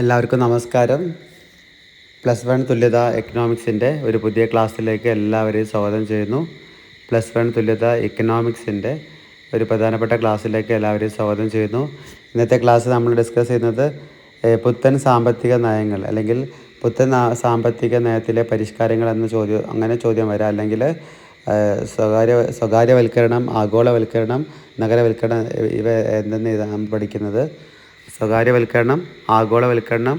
എല്ലാവർക്കും നമസ്കാരം. Plus one തുല്യത എക്കണോമിക്സിന്റെ ഒരു പുതിയ ക്ലാസ്സിലേക്ക് എല്ലാവരെയും സ്വാഗതം ചെയ്യുന്നു. പ്ലസ് വൺ തുല്യത എക്കണോമിക്സിന്റെ ഒരു പ്രധാനപ്പെട്ട ക്ലാസ്സിലേക്ക് എല്ലാവരെയും സ്വാഗതം ചെയ്യുന്നു. ഇന്നത്തെ ക്ലാസ് നമ്മൾ ഡിസ്കസ് ചെയ്യുന്നത് പുത്തൻ സാമ്പത്തിക നയങ്ങൾ അല്ലെങ്കിൽ പുത്തൻ സാമ്പത്തിക നയത്തിലെ പരിഷ്കാരങ്ങൾ എന്ന ചോദ്യം അങ്ങനെ ചോദ്യം വരാം. അല്ലെങ്കിൽ സ്വകാര്യ സ്വകാര്യവൽക്കരണം ആഗോളവൽക്കരണം നഗരവൽക്കരണം ഇവ എന്തെന്ന് ഇതാണ് പഠിക്കുന്നത്. സ്വകാര്യവൽക്കരണം ആഗോളവൽക്കരണം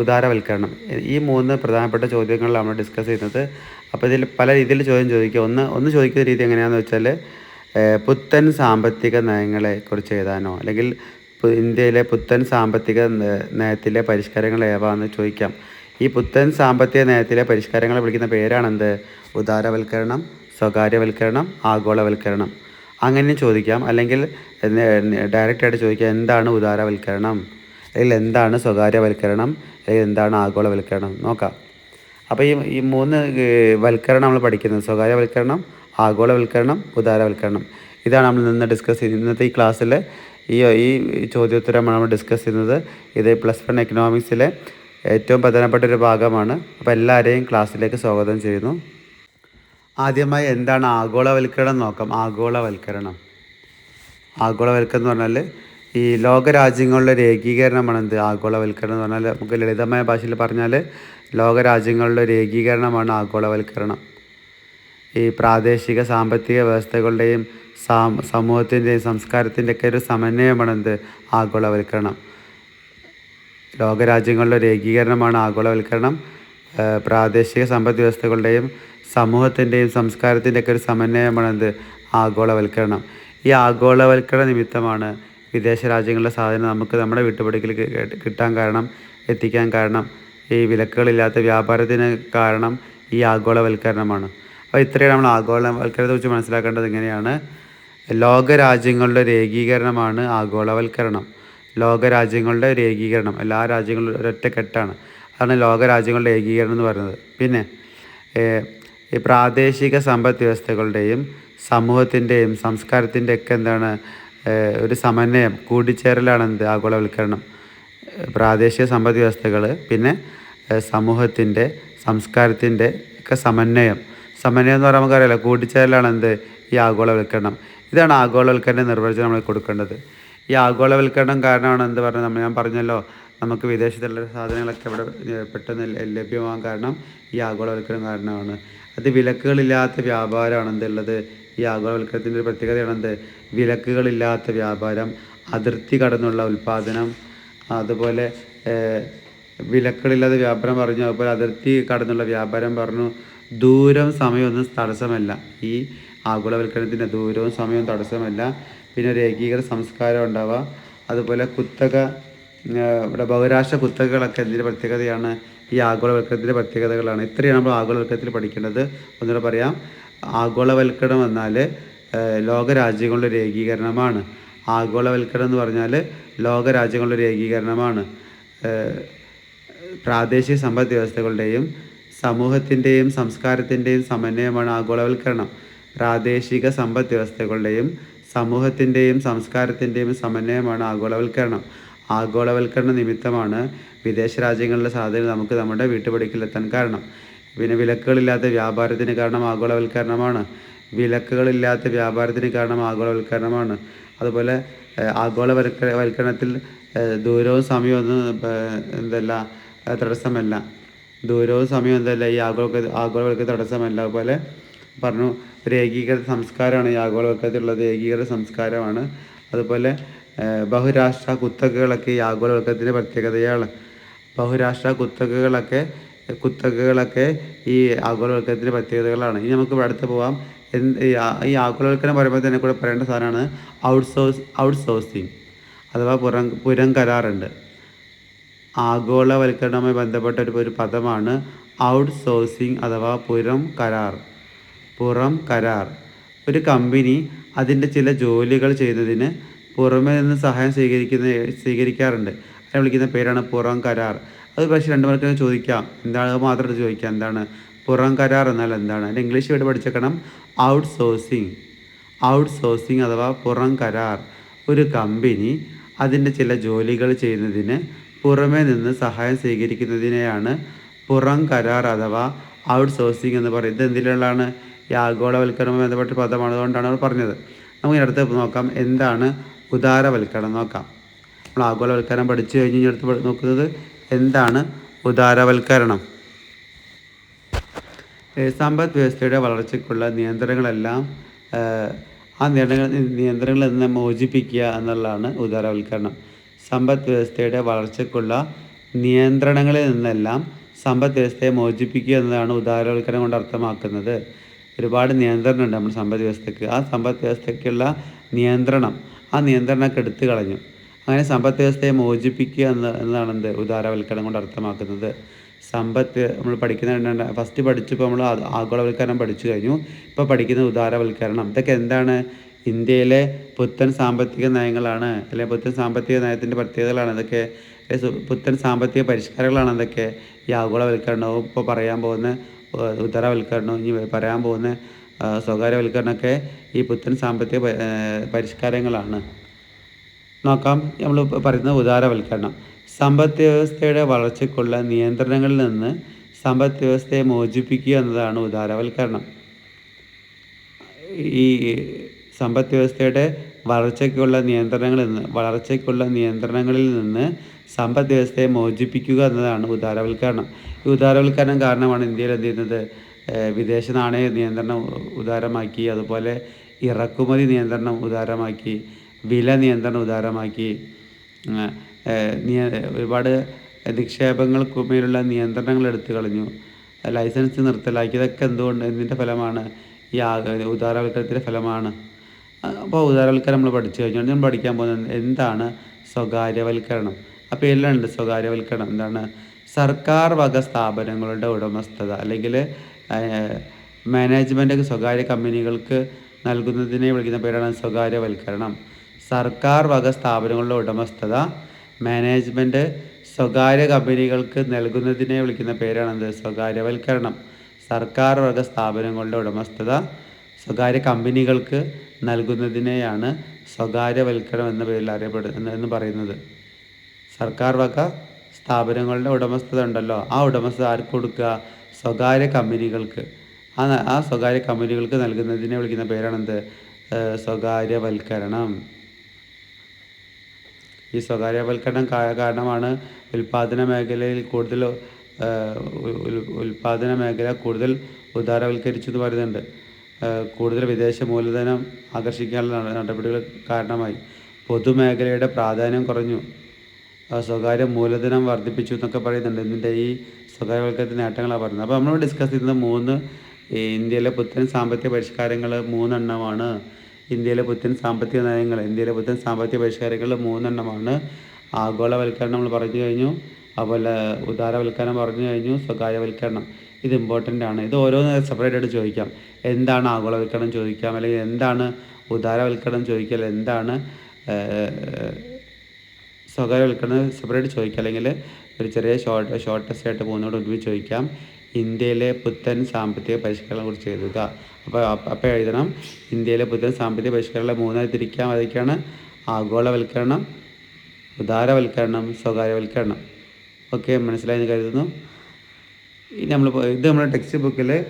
ഉദാരവൽക്കരണം ഈ മൂന്ന് പ്രധാനപ്പെട്ട ചോദ്യങ്ങളാണ് നമ്മൾ ഡിസ്കസ് ചെയ്യുന്നത്. അപ്പോൾ ഇതിൽ പല രീതിയിൽ ചോദ്യം ചോദിക്കുക ഒന്ന് ഒന്ന് ചോദിക്കുന്ന രീതി എങ്ങനെയാണെന്ന് വെച്ചാൽ പുത്തൻ സാമ്പത്തിക നയങ്ങളെ കുറിച്ച് എഴുതാനോ അല്ലെങ്കിൽ ഇന്ത്യയിലെ പുത്തൻ സാമ്പത്തിക നയത്തിലെ പരിഷ്കാരങ്ങൾ ഏവാന്ന് ചോദിക്കാം. ഈ പുത്തൻ സാമ്പത്തിക നയത്തിലെ പരിഷ്കാരങ്ങളെ വിളിക്കുന്ന പേരാണെന്ത്? ഉദാരവൽക്കരണം സ്വകാര്യവൽക്കരണം ആഗോളവൽക്കരണം. അങ്ങനെ ചോദിക്കാം. അല്ലെങ്കിൽ ഡയറക്റ്റായിട്ട് ചോദിക്കാം എന്താണ് ഉദാരവൽക്കരണം? അല്ലെങ്കിൽ എന്താണ് സ്വകാര്യവൽക്കരണം? അല്ലെങ്കിൽ എന്താണ് ആഗോളവൽക്കരണം? നോക്കാം. അപ്പോൾ ഈ ഈ മൂന്ന് വൽക്കരണം നമ്മൾ പഠിക്കുന്നത്. സ്വകാര്യവൽക്കരണം ആഗോളവൽക്കരണം ഉദാരവൽക്കരണം. ഇതാണ് നമ്മൾ നിന്ന് ഡിസ്കസ് ചെയ്യുന്നത്. ഇന്നത്തെ ഈ ക്ലാസ്സിൽ ഈ ഈ ചോദ്യോത്തരമാണ് നമ്മൾ ഡിസ്കസ് ചെയ്യുന്നത്. ഇത് പ്ലസ് വൺ എക്കണോമിക്സിലെ ഏറ്റവും പ്രധാനപ്പെട്ട ഒരു ഭാഗമാണ്. അപ്പോൾ എല്ലാവരെയും ക്ലാസ്സിലേക്ക് സ്വാഗതം ചെയ്യുന്നു. ആദ്യമായി എന്താണ് ആഗോളവൽക്കരണം നോക്കാം. ആഗോളവൽക്കരണം. ആഗോളവൽക്കരണം എന്ന് പറഞ്ഞാൽ ഈ ലോകരാജ്യങ്ങളുടെ ഒരു ഏകീകരണമാണ് എന്ത് ആഗോളവൽക്കരണം എന്ന് പറഞ്ഞാൽ നമുക്ക് ലളിതമായ ഭാഷയിൽ പറഞ്ഞാൽ ലോകരാജ്യങ്ങളുടെ ഒരു ഏകീകരണമാണ് ആഗോളവൽക്കരണം. ഈ പ്രാദേശിക സാമ്പത്തിക വ്യവസ്ഥകളുടെയും സാം സമൂഹത്തിന്റെയും സംസ്കാരത്തിന്റെയൊക്കെ ഒരു സമന്വയമാണ് എന്ത് ആഗോളവൽക്കരണം. ലോകരാജ്യങ്ങളുടെ ഒരു ഏകീകരണമാണ് ആഗോളവൽക്കരണം പ്രാദേശിക സമ്പദ് വ്യവസ്ഥകളുടെയും സമൂഹത്തിന്റെയും സംസ്കാരത്തിന്റെയൊക്കെ ഒരു സമന്വയമാണ് എന്ത് ആഗോളവൽക്കരണം. ഈ ആഗോളവൽക്കരണ നിമിത്തമാണ് വിദേശ രാജ്യങ്ങളിലെ സാധനം നമുക്ക് നമ്മുടെ വീട്ടുപടിക്കൽ കിട്ടാൻ കാരണം എത്തിക്കാൻ കാരണം ഈ വിലക്കുകളില്ലാത്ത വ്യാപാരത്തിന് കാരണം ഈ ആഗോളവൽക്കരണമാണ്. അപ്പോൾ ഇത്രയും നമ്മൾ ആഗോളവൽക്കരണത്തെ കുറിച്ച് മനസ്സിലാക്കേണ്ടത് ഇങ്ങനെയാണ്. ലോകരാജ്യങ്ങളുടെ ഒരു ഏകീകരണമാണ് ആഗോളവൽക്കരണം. ലോകരാജ്യങ്ങളുടെ ഒരു ഏകീകരണം എല്ലാ രാജ്യങ്ങളും ഒരൊറ്റ കെട്ടാണ് അതാണ് ലോകരാജ്യങ്ങളുടെ ഏകീകരണം എന്ന് പറയുന്നത്. പിന്നെ ഈ പ്രാദേശിക സമ്പദ് വ്യവസ്ഥകളുടെയും സമൂഹത്തിന്റെയും സംസ്കാരത്തിന്റെ ഒക്കെ എന്താണ് ഒരു സമന്വയം കൂടിച്ചേരലാണ് എന്ത്? ആഗോളവൽക്കരണം. പ്രാദേശിക സമ്പദ് വ്യവസ്ഥകൾ പിന്നെ സമൂഹത്തിന്റെ സംസ്കാരത്തിന്റെ ഒക്കെ സമന്വയം. സമന്വയം എന്ന് പറയുമ്പോൾ നമുക്കറിയാലോ കൂടിച്ചേരലാണ് എന്ത്? ഈ ആഗോളവൽക്കരണം. ഇതാണ് ആഗോളവൽക്കരണ നിർവചനം നമ്മൾ കൊടുക്കേണ്ടത്. ഈ ആഗോളവൽക്കരണം കാരണമാണ് എന്ത് പറഞ്ഞത്? നമ്മൾ ഞാൻ പറഞ്ഞല്ലോ നമുക്ക് വിദേശത്തുള്ള സാധനങ്ങളൊക്കെ ഇവിടെ പെട്ടെന്ന് ലഭ്യമാകാൻ കാരണം ഈ ആഗോളവൽക്കരണം കാരണമാണ്. അത് വിലക്കുകളില്ലാത്ത വ്യാപാരമാണ് എന്തുള്ളത്? ഈ ആഗോളവൽക്കരണത്തിന്റെ ഒരു പ്രത്യേകതയാണ് എന്ത്? വിലക്കുകളില്ലാത്ത വ്യാപാരം അതിർത്തി കടന്നുള്ള ഉൽപ്പാദനം അതുപോലെ വിലക്കുകളില്ലാത്ത വ്യാപാരം പറഞ്ഞു അതുപോലെ അതിർത്തി കടന്നുള്ള വ്യാപാരം പറഞ്ഞു. ദൂരം സമയമൊന്നും തടസ്സമല്ല. ഈ ആഗോളവൽക്കരണത്തിന്റെ ദൂരവും സമയവും തടസ്സമല്ല. പിന്നെ ഒരു ഏകീകൃത സംസ്കാരം ഉണ്ടാവുക അതുപോലെ കുത്തക ഇവിടെ ബഹുരാഷ്ട്ര കുത്തകകളൊക്കെ എന്തിന്റെ പ്രത്യേകതയാണ്. ഈ ആഗോളവൽക്കരണത്തിന്റെ പ്രത്യേകതകളാണ്. ഇത്രയാണ് നമ്മൾ ആഗോളവൽക്കരണത്തിൽ പഠിക്കേണ്ടത്. ഒന്നുകൂടെ പറയാം. ആഗോളവൽക്കരണം എന്നാൽ ലോകരാജ്യങ്ങളുടെ ഒരു ഏകീകരണമാണ് ആഗോളവൽക്കരണം എന്ന് പറഞ്ഞാൽ ലോകരാജ്യങ്ങളുടെ ഒരു ഏകീകരണമാണ് പ്രാദേശിക സമ്പദ് വ്യവസ്ഥകളുടെയും സമൂഹത്തിന്റെയും സംസ്കാരത്തിന്റെയും സമന്വയമാണ് ആഗോളവൽക്കരണം. പ്രാദേശിക സമ്പദ് വ്യവസ്ഥകളുടെയും സമൂഹത്തിന്റെയും സംസ്കാരത്തിന്റെയും സമന്വയമാണ് ആഗോളവൽക്കരണം. ആഗോളവൽക്കരണ നിമിത്തമാണ് വിദേശ രാജ്യങ്ങളിലെ സാധനങ്ങൾ നമുക്ക് നമ്മുടെ വീട്ടുപടിക്കലെത്താൻ കാരണം. പിന്നെ വിലക്കുകളില്ലാത്ത വ്യാപാരത്തിന് കാരണം ആഗോളവൽക്കരണമാണ്. വിലക്കുകളില്ലാത്ത വ്യാപാരത്തിന് കാരണം ആഗോളവൽക്കരണമാണ്. അതുപോലെ ആഗോളവൽക്കരണത്തിൽ ആഗോളവൽക്ക വൽക്കരണത്തിൽ ദൂരവും സമയവും ഒന്നും എന്തല്ല തടസ്സമല്ല. ദൂരവും സമയവും എന്തല്ല ഈ ആഗോള ആഗോളവൽക്കരണ തടസ്സമല്ല. അതുപോലെ പറഞ്ഞു ഒരു ഏകീകൃത സംസ്കാരമാണ് ഈ ആഗോളവൽക്കത്തിലുള്ളത് ഏകീകൃത സംസ്കാരമാണ്. അതുപോലെ ബഹുരാഷ്ട്ര കുത്തകകളൊക്കെ ഈ ആഗോളവൽക്കരണത്തിന്റെ പ്രത്യേകതയാണ്. ബഹുരാഷ്ട്ര കുത്തകകളൊക്കെ കുത്തകകളൊക്കെ ഈ ആഗോളവൽക്കരണത്തിന്റെ പ്രത്യേകതകളാണ്. ഇനി നമുക്ക് അടുത്ത് പോവാം. എന്ത് ഈ ആഗോളവൽക്കരണം പറയുമ്പോൾ തന്നെ കൂടെ പറയേണ്ട സാധനമാണ് ഔട്ട്സോഴ്സ് ഔട്ട്സോഴ്സിങ് അഥവാ പുറം പുരം കരാറുണ്ട്. ആഗോളവൽക്കരണവുമായി ബന്ധപ്പെട്ട ഒരു ഒരു പദമാണ് ഔട്ട് സോഴ്സിങ് അഥവാ പുറം കരാർ. പുറം കരാർ. ഒരു കമ്പനി അതിന്റെ ചില ജോലികൾ ചെയ്യുന്നതിന് പുറമെ നിന്ന് സഹായം സ്വീകരിക്കുന്ന സ്വീകരിക്കാറുണ്ട്. അതിനെ വിളിക്കുന്ന പേരാണ് പുറം കരാർ. അത് പക്ഷേ രണ്ട് പേർക്ക് ചോദിക്കാം. എന്താണ്? അത് മാത്രം ചോദിക്കാം. എന്താണ്? പുറം കരാർ എന്നാൽ എന്താണ്? അതിന്റെ ഇംഗ്ലീഷ് വേർഡ് പഠിച്ചേക്കണം. ഔട്ട് സോഴ്സിങ് ഔട്ട് സോഴ്സിങ് അഥവാ പുറം കരാർ. ഒരു കമ്പനി അതിന്റെ ചില ജോലികൾ ചെയ്യുന്നതിന് പുറമേ നിന്ന് സഹായം സ്വീകരിക്കുന്നതിനെയാണ് പുറം കരാർ അഥവാ ഔട്ട് സോഴ്സിങ് എന്ന് പറയുന്നത്. എന്തിലുള്ളതാണ്? ഈ ആഗോളവൽക്കരണവുമായി ബന്ധപ്പെട്ട പദമാണ്. അതുകൊണ്ടാണ് അവർ പറഞ്ഞത്. നമുക്ക് അടുത്ത് നോക്കാം. എന്താണ് ഉദാരവൽക്കരണം നോക്കാം. നമ്മൾ ആഗോളവൽക്കരണം പഠിച്ചു കഴിഞ്ഞ് എടുത്ത് നോക്കുന്നത് എന്താണ് ഉദാരവൽക്കരണം? സമ്പദ് വ്യവസ്ഥയുടെ വളർച്ചയ്ക്കുള്ള നിയന്ത്രണങ്ങളെല്ലാം ആ നിയന്ത്രണങ്ങൾ നിയന്ത്രണങ്ങളിൽ നിന്ന് മോചിപ്പിക്കുക എന്നുള്ളതാണ് ഉദാരവൽക്കരണം. സമ്പദ് വ്യവസ്ഥയുടെ വളർച്ചയ്ക്കുള്ള നിയന്ത്രണങ്ങളിൽ നിന്നെല്ലാം സമ്പദ് വ്യവസ്ഥയെ മോചിപ്പിക്കുക എന്നതാണ് ഉദാരവൽക്കരണം കൊണ്ട് അർത്ഥമാക്കുന്നത്. ഒരുപാട് നിയന്ത്രണമുണ്ട് നമ്മുടെ സമ്പദ് വ്യവസ്ഥയ്ക്ക് ആ സമ്പദ് വ്യവസ്ഥയ്ക്കുള്ള നിയന്ത്രണം ആ നിയന്ത്രണമൊക്കെ എടുത്തു കളഞ്ഞു. അങ്ങനെ സമ്പദ് വ്യവസ്ഥയെ മോചിപ്പിക്കുക എന്ന് എന്നതാണ് എന്ത് ഉദാരവൽക്കരണം കൊണ്ട് അർത്ഥമാക്കുന്നത്. സമ്പത്ത് നമ്മൾ പഠിക്കുന്ന ഫസ്റ്റ് പഠിച്ചപ്പോൾ നമ്മൾ ആഗോളവൽക്കരണം പഠിച്ചു കഴിഞ്ഞു. ഇപ്പോൾ പഠിക്കുന്ന ഉദാരവൽക്കരണം. ഇതൊക്കെ എന്താണ്? ഇന്ത്യയിലെ പുത്തൻ സാമ്പത്തിക നയങ്ങളാണ് അല്ലെങ്കിൽ പുത്തൻ സാമ്പത്തിക നയത്തിന്റെ പ്രത്യേകതകളാണ് ഇതൊക്കെ പുത്തൻ സാമ്പത്തിക പരിഷ്കാരങ്ങളാണ് ഇതൊക്കെ ഈ ആഗോളവൽക്കരണവും ഇപ്പോൾ പറയാൻ പോകുന്ന ഏഹ്, ഉദാരവൽക്കരണവും ഇനി പറയാൻ പോകുന്ന സ്വകാര്യവൽക്കരണമൊക്കെ ഈ പുത്തൻ സാമ്പത്തിക പരിഷ്കാരങ്ങളാണ്. നോക്കാം നമ്മൾ പറയുന്നത് ഉദാരവൽക്കരണം. സമ്പദ് വ്യവസ്ഥയുടെ വളർച്ചയ്ക്കുള്ള നിയന്ത്രണങ്ങളിൽ നിന്ന് സമ്പദ് വ്യവസ്ഥയെ മോചിപ്പിക്കുക എന്നതാണ് ഉദാരവൽക്കരണം. ഈ സമ്പദ് വ്യവസ്ഥയുടെ വളർച്ചയ്ക്കുള്ള നിയന്ത്രണങ്ങളിൽ നിന്ന് വളർച്ചയ്ക്കുള്ള നിയന്ത്രണങ്ങളിൽ നിന്ന് സമ്പദ് വ്യവസ്ഥയെ മോചിപ്പിക്കുക എന്നതാണ് ഉദാരവൽക്കരണം. ഈ ഉദാരവൽക്കരണം കാരണമാണ് ഇന്ത്യയിൽ എന്ത് ചെയ്യുന്നത്? വിദേശ നാണയ നിയന്ത്രണം ഉദാരമാക്കി അതുപോലെ ഇറക്കുമതി നിയന്ത്രണം ഉദാരമാക്കി വില നിയന്ത്രണം ഉദാരമാക്കി ഒരുപാട് നിക്ഷേപങ്ങൾക്ക് മേലുള്ള നിയന്ത്രണങ്ങൾ എടുത്തു കളഞ്ഞു. ലൈസൻസ് നിർത്തലാക്കി ഇതൊക്കെ എന്തുകൊണ്ട് എന്തിന്റെ ഫലമാണ്? ഈ ഉദാരവൽക്കരണത്തിന്റെ ഫലമാണ്. അപ്പോൾ ഉദാരവൽക്കരണം നമ്മൾ പഠിച്ചു കഴിഞ്ഞാൽ നമ്മൾ പഠിക്കാൻ പോകുന്നത് എന്താണ്? സ്വകാര്യവൽക്കരണം. അപ്പോൾ എല്ലാം ഉണ്ട് സ്വകാര്യവൽക്കരണം. എന്താണ്? സർക്കാർ വക സ്ഥാപനങ്ങളുടെ ഉടമസ്ഥത അല്ലെങ്കിൽ മാനേജ്മെന്റ് സ്വകാര്യ കമ്പനികൾക്ക് നൽകുന്നതിനെ വിളിക്കുന്ന പേരാണ് സ്വകാര്യവൽക്കരണം. സർക്കാർ വക സ്ഥാപനങ്ങളുടെ ഉടമസ്ഥത മാനേജ്മെന്റ് സ്വകാര്യ കമ്പനികൾക്ക് നൽകുന്നതിനെ വിളിക്കുന്ന പേരാണെന്ത് സ്വകാര്യവൽക്കരണം. സർക്കാർ വക സ്ഥാപനങ്ങളുടെ ഉടമസ്ഥത സ്വകാര്യ കമ്പനികൾക്ക് നൽകുന്നതിനെയാണ് സ്വകാര്യവൽക്കരണം എന്ന പേരിൽ അറിയപ്പെടുന്നത് എന്ന് പറയുന്നത്. സർക്കാർ വക സ്ഥാപനങ്ങളുടെ ഉടമസ്ഥത ഉണ്ടല്ലോ. ആ ഉടമസ്ഥത ആർക്ക് കൊടുക്കുക? സ്വകാര്യ കമ്പനികൾക്ക്. ആ ആ സ്വകാര്യ കമ്പനികൾക്ക് നൽകുന്നതിനെ വിളിക്കുന്ന പേരാണ് എന്ത് സ്വകാര്യവൽക്കരണം. ഈ സ്വകാര്യവൽക്കരണം കാരണമാണ് ഉൽപാദന മേഖലയിൽ കൂടുതൽ ഉൽപാദന മേഖല കൂടുതൽ ഉദാരവൽക്കരിച്ചു എന്ന് പറയുന്നുണ്ട്. കൂടുതൽ വിദേശ മൂലധനം ആകർഷിക്കാനുള്ള നടപടികൾ കാരണമായി. പൊതുമേഖലയുടെ പ്രാധാന്യം കുറഞ്ഞു. സ്വകാര്യ മൂലധനം വർദ്ധിപ്പിച്ചു എന്നൊക്കെ പറയുന്നുണ്ട്. ഇതിന്റെ ഈ സ്വകാര്യവൽക്കരണത്തിന്റെ നേട്ടങ്ങളാണ് പറയുന്നത്. അപ്പോൾ നമ്മൾ ഡിസ്കസ് ചെയ്യുന്ന മൂന്ന് ഇന്ത്യയിലെ പുത്തൻ സാമ്പത്തിക പരിഷ്കാരങ്ങൾ മൂന്നെണ്ണമാണ്. ഇന്ത്യയിലെ പുത്തൻ സാമ്പത്തിക നയങ്ങൾ ഇന്ത്യയിലെ പുത്തൻ സാമ്പത്തിക പരിഷ്കാരങ്ങൾ മൂന്നെണ്ണമാണ്. ആഗോളവൽക്കരണം നമ്മൾ പറഞ്ഞു കഴിഞ്ഞു. അതുപോലെ ഉദാരവൽക്കരണം പറഞ്ഞു കഴിഞ്ഞു. സ്വകാര്യവൽക്കരണം. ഇത് ഇമ്പോർട്ടന്റ് ആണ്. ഇത് ഓരോന്ന് സെപ്പറേറ്റ് ആയിട്ട് ചോദിക്കാം. എന്താണ് ആഗോളവൽക്കരണം ചോദിക്കാം. അല്ലെങ്കിൽ എന്താണ് ഉദാരവൽക്കരണം ചോദിക്കാം. എന്താണ് സ്വകാര്യവൽക്കരണം സെപ്പറേറ്റ് ചോദിക്കാം. അല്ലെങ്കിൽ ഒരു ചെറിയ ഷോർട്ട് ഷോർട്ട് ടെസ്റ്റ് ആയിട്ട് പോകുന്നതോട് ഒരുമിച്ച് ചോദിക്കാം. ഇന്ത്യയിലെ പുത്തൻ സാമ്പത്തിക പരിഷ്കരണങ്ങളെ കുറിച്ച് എഴുതുക. അപ്പോൾ അപ്പോൾ എഴുതണം. ഇന്ത്യയിലെ പുത്തൻ സാമ്പത്തിക പരിഷ്കരണങ്ങളെ മൂന്നായി തിരിക്കാം. അതൊക്കെയാണ് ആഗോളവൽക്കരണം ഉദാരവൽക്കരണം സ്വകാര്യവൽക്കരണം. ഓക്കെ മനസ്സിലായെന്ന് കരുതുന്നു. ഇനി നമ്മൾ ഇത് നമ്മുടെ ടെക്സ്റ്റ് ബുക്കിൽ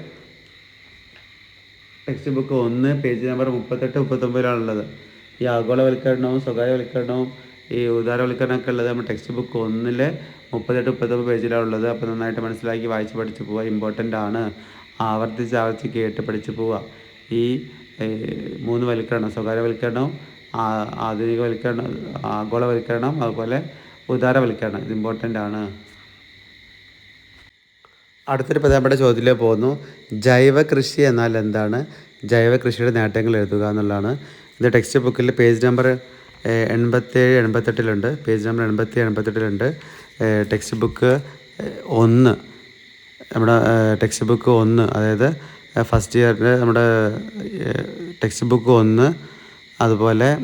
ടെക്സ്റ്റ് ബുക്ക് ഒന്ന് പേജ് നമ്പർ മുപ്പത്തെട്ട് മുപ്പത്തൊമ്പതിലാണുള്ളത്. ഈ ആഗോളവൽക്കരണവും സ്വകാര്യവൽക്കരണവും ഈ ഉദാരവൽക്കരണമൊക്കെ ഉള്ളത് നമ്മുടെ ടെക്സ്റ്റ് ബുക്ക് ഒന്നിലെ മുപ്പത്തെട്ട് മുപ്പത്തൊമ്പത് പേജിലാണ് ഉള്ളത്. അപ്പോൾ നന്നായിട്ട് മനസ്സിലാക്കി വായിച്ച് പഠിച്ച് പോവുക. ഇമ്പോർട്ടന്റ് ആണ്. ആവർത്തിച്ച് ആവർത്തിച്ച് കേട്ട് പഠിച്ച് പോവുക. ഈ മൂന്ന് വൽക്കരണം സ്വകാര്യവൽക്കരണവും ആ- ആധുനികവൽക്കരണം ആഗോളവൽക്കരണം അതുപോലെ ഉദാരവൽക്കരണം. ഇത് ഇമ്പോർട്ടന്റ് ആണ്. അടുത്തൊരു പ്രധാനപ്പെട്ട ചോദ്യത്തിലേക്ക് പോകുന്നു. ജൈവ കൃഷി എന്നാൽ എന്താണ്? ജൈവ കൃഷിയുടെ നേട്ടങ്ങൾ എഴുതുക എന്നുള്ളതാണ്. ഇത് ടെക്സ്റ്റ് ബുക്കിൽ പേജ് നമ്പർ എൺപത്തേഴ് എൺപത്തെട്ടിലുണ്ട്. പേജ് നമ്പർ എൺപത്തി എൺപത്തെട്ടിലുണ്ട്. ടെക്സ്റ്റ് ബുക്ക് ഒന്ന്. നമ്മുടെ ടെക്സ്റ്റ് ബുക്ക് ഒന്ന്. അതായത് ഫസ്റ്റ് ഇയറിന്റെ നമ്മുടെ ടെക്സ്റ്റ് ബുക്ക് ഒന്ന്. അതുപോലെ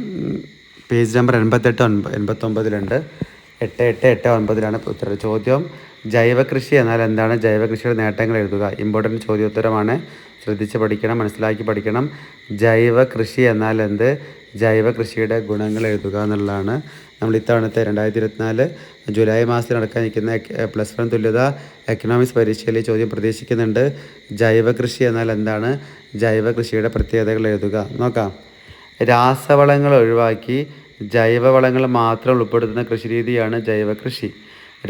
പേജ് നമ്പർ എൺപത്തെട്ട് ഒൻപ എൺപത്തൊമ്പതിലുണ്ട്. എട്ട് എട്ട് എട്ട് ഒൻപതിലാണ് ഉത്തരം ചോദ്യം. ജൈവകൃഷി എന്നാൽ എന്താണ് ജൈവകൃഷിയുടെ നേട്ടങ്ങൾ എഴുതുക? ഇമ്പോർട്ടന്റ് ചോദ്യോത്തരമാണ്. ശ്രദ്ധിച്ച് പഠിക്കണം മനസ്സിലാക്കി പഠിക്കണം. ജൈവ കൃഷി എന്നാൽ എന്ത്? ജൈവ കൃഷിയുടെ ഗുണങ്ങൾ എഴുതുക എന്നുള്ളതാണ്. നമ്മൾ ഇത്തവണത്തെ രണ്ടായിരത്തി ഇരുപത്തിനാല് ജൂലൈ മാസത്തിൽ നടക്കാൻ നിൽക്കുന്ന പ്ലസ് വൺ തുല്യത എക്കണോമിക്സ് പരീക്ഷയിൽ ചോദ്യം പ്രതീക്ഷിക്കുന്നുണ്ട്. ജൈവ കൃഷി എന്നാൽ എന്താണ്? ജൈവ കൃഷിയുടെ പ്രത്യേകതകൾ എഴുതുക. നോക്കാം. രാസവളങ്ങൾ ഒഴിവാക്കി ജൈവവളങ്ങൾ മാത്രം ഉൾപ്പെടുത്തുന്ന കൃഷിരീതിയാണ് ജൈവ കൃഷി.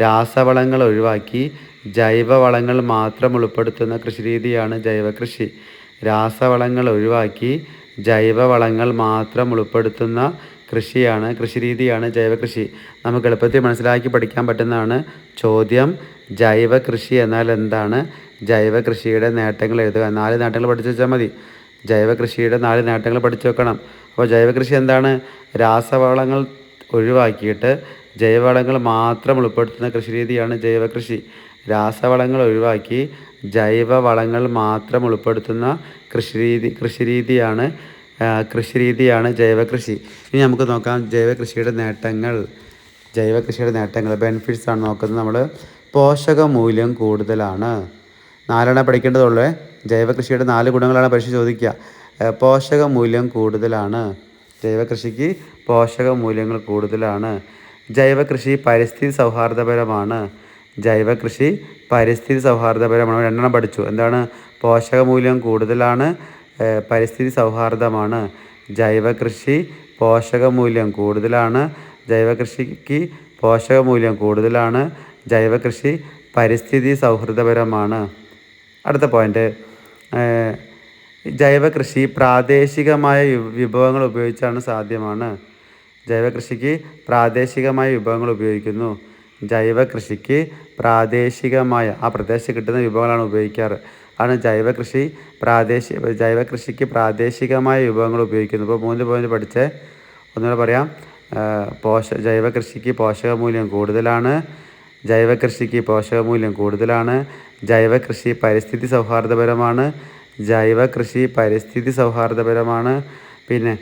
രാസവളങ്ങൾ ഒഴിവാക്കി ജൈവവളങ്ങൾ മാത്രം ഉൾപ്പെടുത്തുന്ന കൃഷിരീതിയാണ് ജൈവ കൃഷി. രാസവളങ്ങൾ ഒഴിവാക്കി ജൈവവളങ്ങൾ മാത്രം ഉൾപ്പെടുത്തുന്ന കൃഷിയാണ് കൃഷിരീതിയാണ് ജൈവ കൃഷി നമുക്ക് എളുപ്പത്തിൽ മനസ്സിലാക്കി പഠിക്കാൻ പറ്റുന്നതാണ് ചോദ്യം ജൈവ കൃഷി എന്നാൽ എന്താണ്? ജൈവ കൃഷിയുടെ നേട്ടങ്ങൾ എഴുതുക. നാല് നേട്ടങ്ങൾ പഠിച്ചു വെച്ചാൽ മതി. ജൈവ കൃഷിയുടെ നാല് നേട്ടങ്ങൾ പഠിച്ചു വെക്കണം. അപ്പോൾ ജൈവ കൃഷി എന്താണ്? രാസവളങ്ങൾ ഒഴിവാക്കിയിട്ട് ജൈവവളങ്ങൾ മാത്രം ഉൾപ്പെടുത്തുന്ന കൃഷിരീതിയാണ് ജൈവ കൃഷി രാസവളങ്ങൾ ഒഴിവാക്കി ജൈവവളങ്ങൾ മാത്രം ഉൾപ്പെടുത്തുന്ന കൃഷിരീതി കൃഷിരീതിയാണ് കൃഷിരീതിയാണ് ജൈവകൃഷി. ഇനി നമുക്ക് നോക്കാം ജൈവകൃഷിയുടെ നേട്ടങ്ങൾ. ജൈവകൃഷിയുടെ നേട്ടങ്ങൾ ബെനിഫിറ്റ്സ് ആണ് നോക്കുന്നത് നമ്മൾ പോഷക മൂല്യം കൂടുതലാണ്. നാലെണ്ണം പഠിക്കേണ്ടതുള്ളൂ. ജൈവകൃഷിയുടെ നാല് ഗുണങ്ങളാണ് പരീക്ഷ ചോദിക്കുക. പോഷക മൂല്യം കൂടുതലാണ്. ജൈവകൃഷിക്ക് പോഷക മൂല്യങ്ങൾ കൂടുതലാണ്. ജൈവകൃഷി പരിസ്ഥിതി സൗഹാർദ്ദപരമാണ്. ജൈവ കൃഷി പരിസ്ഥിതി സൗഹാർദ്ദപരമാണ്. രണ്ടെണ്ണം പഠിച്ചു. എന്താണ്? പോഷകമൂല്യം കൂടുതലാണ് പരിസ്ഥിതി സൗഹാർദ്ദമാണ്. ജൈവ കൃഷി പോഷകമൂല്യം കൂടുതലാണ് ജൈവ കൃഷിക്ക് പോഷകമൂല്യം കൂടുതലാണ് ജൈവ കൃഷി പരിസ്ഥിതി സൗഹൃദപരമാണ്. അടുത്ത പോയിന്റ് ജൈവ കൃഷി പ്രാദേശികമായ വിഭവങ്ങൾ ഉപയോഗിച്ചാണ് സാധ്യമാണ്. ജൈവ കൃഷിക്ക് പ്രാദേശികമായ വിഭവങ്ങൾ ഉപയോഗിക്കുന്നു. ജൈവ കൃഷിക്ക് പ്രാദേശികമായ ആ പ്രദേശത്ത് കിട്ടുന്ന വിഭവങ്ങളാണ് ഉപയോഗിക്കാറ്. ആണ് ജൈവ കൃഷി പ്രാദേശിക ജൈവ കൃഷിക്ക് പ്രാദേശികമായ വിഭവങ്ങൾ ഉപയോഗിക്കുന്നു ഇപ്പോൾ മൂന്ന് പോയിന്റ് പഠിച്ച്. ഒന്നുകൂടെ പറയാം. പോഷ ജൈവ കൃഷിക്ക് പോഷക മൂല്യം കൂടുതലാണ്. ജൈവ കൃഷിക്ക് പോഷക മൂല്യം കൂടുതലാണ്. ജൈവ കൃഷി പരിസ്ഥിതി സൗഹാർദ്ദപരമാണ്. ജൈവ കൃഷി പരിസ്ഥിതി സൗഹാർദ്ദപരമാണ്. പിന്നെ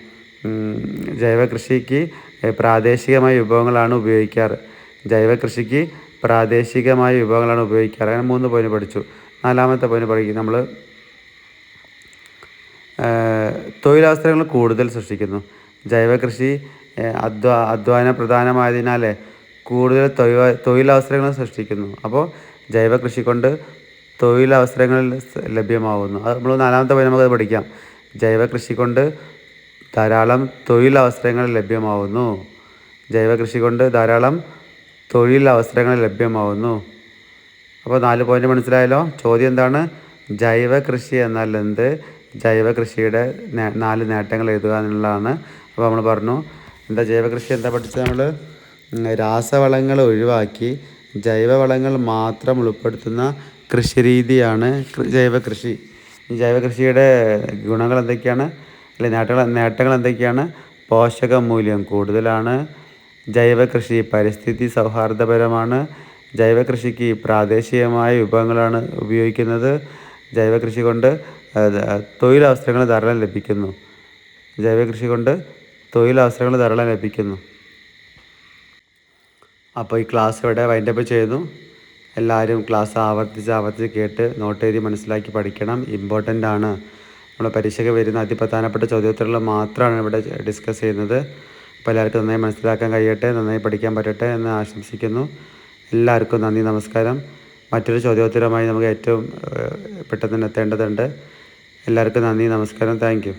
ജൈവ കൃഷിക്ക് പ്രാദേശികമായ വിഭവങ്ങളാണ് ഉപയോഗിക്കാറ്. ജൈവ കൃഷിക്ക് പ്രാദേശികമായ വിഭവങ്ങളാണ് ഉപയോഗിക്കാറ്. അങ്ങനെ മൂന്ന് പോയിന്റ് പഠിച്ചു. നാലാമത്തെ പോയിന്റ് പഠിക്കും. നമ്മൾ തൊഴിലവസരങ്ങൾ കൂടുതൽ സൃഷ്ടിക്കുന്നു. ജൈവ കൃഷി അധ്വാ അധ്വാന പ്രധാനമായതിനാൽ കൂടുതൽ തൊഴിൽ തൊഴിലവസരങ്ങൾ സൃഷ്ടിക്കുന്നു. അപ്പോൾ ജൈവ കൃഷി കൊണ്ട് തൊഴിലവസരങ്ങൾ ലഭ്യമാവുന്നു. അത് നമ്മൾ നാലാമത്തെ പോയി നമുക്കത് പഠിക്കാം. ജൈവ കൃഷി കൊണ്ട് ധാരാളം തൊഴിലവസരങ്ങൾ ലഭ്യമാവുന്നു. ജൈവ കൃഷി കൊണ്ട് ധാരാളം തൊഴിലവസരങ്ങൾ ലഭ്യമാവുന്നു. അപ്പോൾ നാല് പോയിന്റ് മനസ്സിലായല്ലോ? ചോദ്യം എന്താണ്? ജൈവ കൃഷി എന്നാൽ എന്ത്? ജൈവ കൃഷിയുടെ നാല് നേട്ടങ്ങൾ എഴുതുക എന്നുള്ളതാണ്. അപ്പോൾ നമ്മൾ പറഞ്ഞു എന്താ ജൈവ കൃഷി എന്താ പഠിച്ചത് നമ്മൾ? രാസവളങ്ങൾ ഒഴിവാക്കി ജൈവവളങ്ങൾ മാത്രം ഉൾപ്പെടുത്തുന്ന കൃഷി രീതിയാണ് ജൈവ കൃഷി. ജൈവ കൃഷിയുടെ ഗുണങ്ങൾ എന്തൊക്കെയാണ്? അല്ലെ നേട്ടങ്ങൾ നേട്ടങ്ങൾ എന്തൊക്കെയാണ്? പോഷക മൂല്യം കൂടുതലാണ്. ജൈവ കൃഷി പരിസ്ഥിതി സൗഹാർദ്ദപരമാണ്. ജൈവ കൃഷിക്ക് പ്രാദേശികമായ വിഭവങ്ങളാണ് ഉപയോഗിക്കുന്നത്. ജൈവകൃഷി കൊണ്ട് തൊഴിലവസരങ്ങൾ ധാരാളം ലഭിക്കുന്നു. ജൈവകൃഷി കൊണ്ട് തൊഴിലവസരങ്ങൾ ധാരാളം ലഭിക്കുന്നു. അപ്പോൾ ഈ ക്ലാസ് ഇവിടെ വൈൻഡപ്പ് ചെയ്യുന്നു. എല്ലാവരും ക്ലാസ് ആവർത്തിച്ച് ആവർത്തിച്ച് കേട്ട് നോട്ട് എഴുതി മനസ്സിലാക്കി പഠിക്കണം. ഇമ്പോർട്ടന്റ് ആണ്. നമ്മുടെ പരീക്ഷയ്ക്ക് വരുന്ന അതിപ്രധാനപ്പെട്ട ചോദ്യോത്തരങ്ങൾ മാത്രമാണ് ഇവിടെ ഡിസ്കസ് ചെയ്യുന്നത്. അപ്പോൾ എല്ലാവർക്കും നന്നായി മനസ്സിലാക്കാൻ കഴിയട്ടെ നന്നായി പഠിക്കാൻ പറ്റട്ടെ എന്ന് ആശംസിക്കുന്നു. എല്ലാവർക്കും നന്ദി നമസ്കാരം. മറ്റൊരു ചോദ്യോത്തരമായി നമുക്ക് ഏറ്റവും പെട്ടെന്ന് എത്തേണ്ടതുണ്ട്. എല്ലാവർക്കും നന്ദി നമസ്കാരം. താങ്ക്